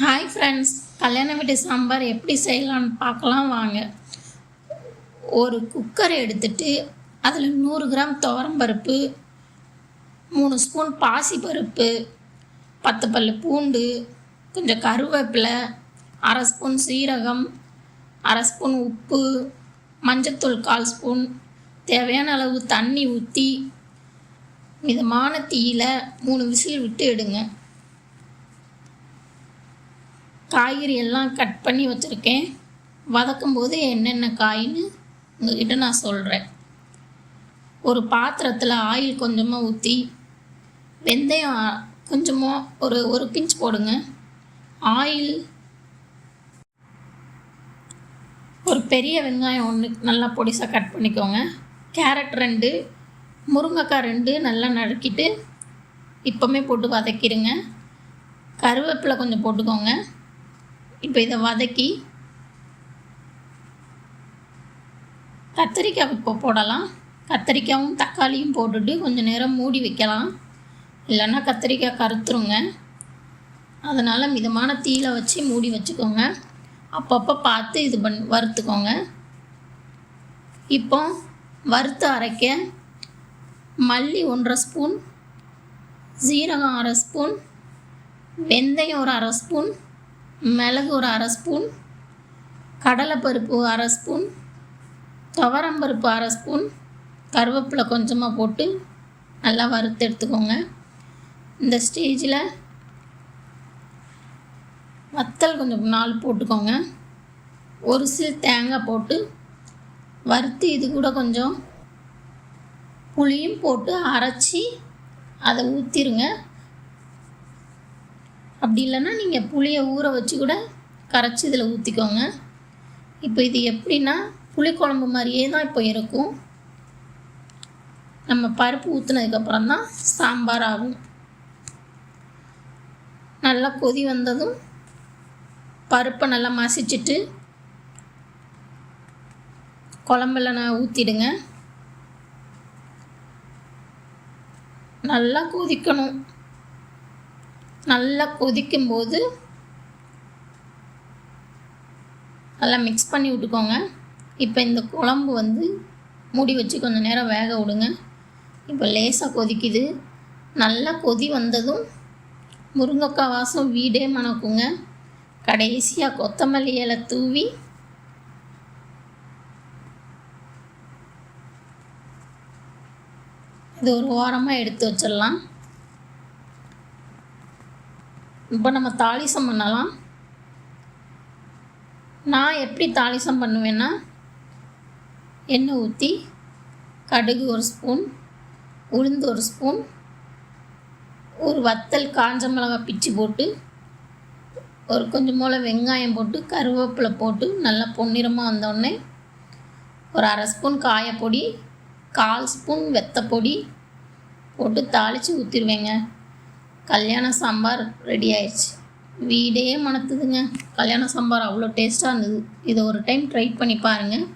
Hi friends கல்யாண வீட்டு சாம்பார் எப்படி செய்யலான்னு பார்க்கலாம் வாங்க. ஒரு குக்கர் எடுத்துட்டு அதில் நூறு கிராம் துவரம்பருப்பு மூணு ஸ்பூன் பாசிப்பருப்பு பத்து பல்லு பூண்டு கொஞ்சம் கருவேப்பிலை அரை ஸ்பூன் சீரகம் அரை ஸ்பூன் உப்பு மஞ்சத்தூள் கால் ஸ்பூன் தேவையான அளவு தண்ணி ஊற்றி மிதமான தீயில மூணு விசில் விட்டு எடுங்க. காய்கறி எல்லாம் கட் பண்ணி வச்சுருக்கேன். வதக்கும் போது என்னென்ன காயின்னு உங்ககிட்ட நான் சொல்கிறேன் ஒரு பாத்திரத்தில் ஆயில் கொஞ்சமாக ஊற்றி வெந்தயம் கொஞ்சமாக ஒரு ஒரு பிஞ்ச் போடுங்க. ஆயில் ஒரு பெரிய வெங்காயம் ஒன்று நல்லா பொடிசாக கட் பண்ணிக்கோங்க. கேரட் ரெண்டு முருங்கைக்காய் ரெண்டு நல்லா நறுக்கிட்டு இப்போமே போட்டு வதக்கிடுங்க. கருவேப்பிலை கொஞ்சம் போட்டுக்கோங்க. இப்போ இதை வதக்கி கத்திரிக்காய் இப்போ போடலாம். கத்தரிக்காயும் தக்காளியும் போட்டுட்டு கொஞ்சம் நேரம் மூடி வைக்கலாம். இல்லைன்னா கத்திரிக்காய் கருத்துருங்க அதனால் மிதமான தீயில வச்சு மூடி வச்சுக்கோங்க. அப்பப்போ பார்த்து இது பண் வறுத்துக்கோங்க. இப்போ வறுத்து அரைக்க மல்லி ஒன்றரை ஸ்பூன் சீரகம் அரை ஸ்பூன் வெந்தயம் ஒரு அரை ஸ்பூன் மிளகு ஒரு அரை ஸ்பூன் கடலைப்பருப்பு அரை ஸ்பூன் துவரம்பருப்பு அரை ஸ்பூன் கருவேப்பிலை கொஞ்சமாக போட்டு நல்லா வறுத்து எடுத்துக்கோங்க. இந்த ஸ்டேஜில் வத்தல் கொஞ்சம் நாலு போட்டுக்கோங்க. ஒரு சில் தேங்காய் போட்டு வறுத்து இது கூட கொஞ்சம் புளியும் போட்டு அரைச்சி அதை ஊற்றிருங்க அப்படி இல்லைன்னா நீங்கள் புளியை ஊற வச்சு கூட கரைச்சி இதில் ஊற்றிக்கோங்க இப்போ இது எப்படின்னா புளிக்குழம்பு மாதிரியே தான் இப்போ இருக்கும். நம்ம பருப்பு ஊற்றுனதுக்கப்புறம் தான் சாம்பார் ஆகும். நல்லா கொதி வந்ததும் பருப்பை நல்லா மசிச்சுட்டு குழம்புல நான் ஊற்றிடுங்க நல்லா கொதிக்கணும். நல்லா கொதிக்கும்போது நல்லா மிக்ஸ் பண்ணி விட்டுக்கோங்க. இப்போ இந்த குழம்பு வந்து மூடி வச்சு கொஞ்சம் நேரம் வேக விடுங்க. இப்போ லேசாக கொதிக்குது. நல்லா கொதி வந்ததும் முருங்கைக்காய் வாசம் வீடே மணக்குங்க. கடைசியாக கொத்தமல்லி இலை தூவி இது ஒரு ஓரமாக எடுத்து வச்சிடலாம். இப்போ நம்ம தாளிசம் பண்ணலாம். நான் எப்படி தாளிசம் பண்ணுவேன்னா எண்ணெய் ஊற்றி கடுகு ஒரு ஸ்பூன் உளுந்து ஒரு ஸ்பூன் ஒரு வத்தல் காஞ்ச மிளகாய் பிச்சு போட்டு ஒரு கொஞ்சம் போல் வெங்காயம் போட்டு கருவேப்பிலை போட்டு நல்லா பொன்னிறமாக வந்தோடனே ஒரு அரை ஸ்பூன் காயப்பொடி கால் ஸ்பூன் வெத்தப்பொடி போட்டு தாளித்து ஊற்றிடுவேங்க கல்யாண சாம்பார் ரெடி ஆயிடுச்சு வீடே மணத்துதுங்க. கல்யாண சாம்பார் அவ்வளோ டேஸ்ட்டாக இருந்தது. இதை ஒரு டைம் ட்ரை பண்ணி பாருங்கள்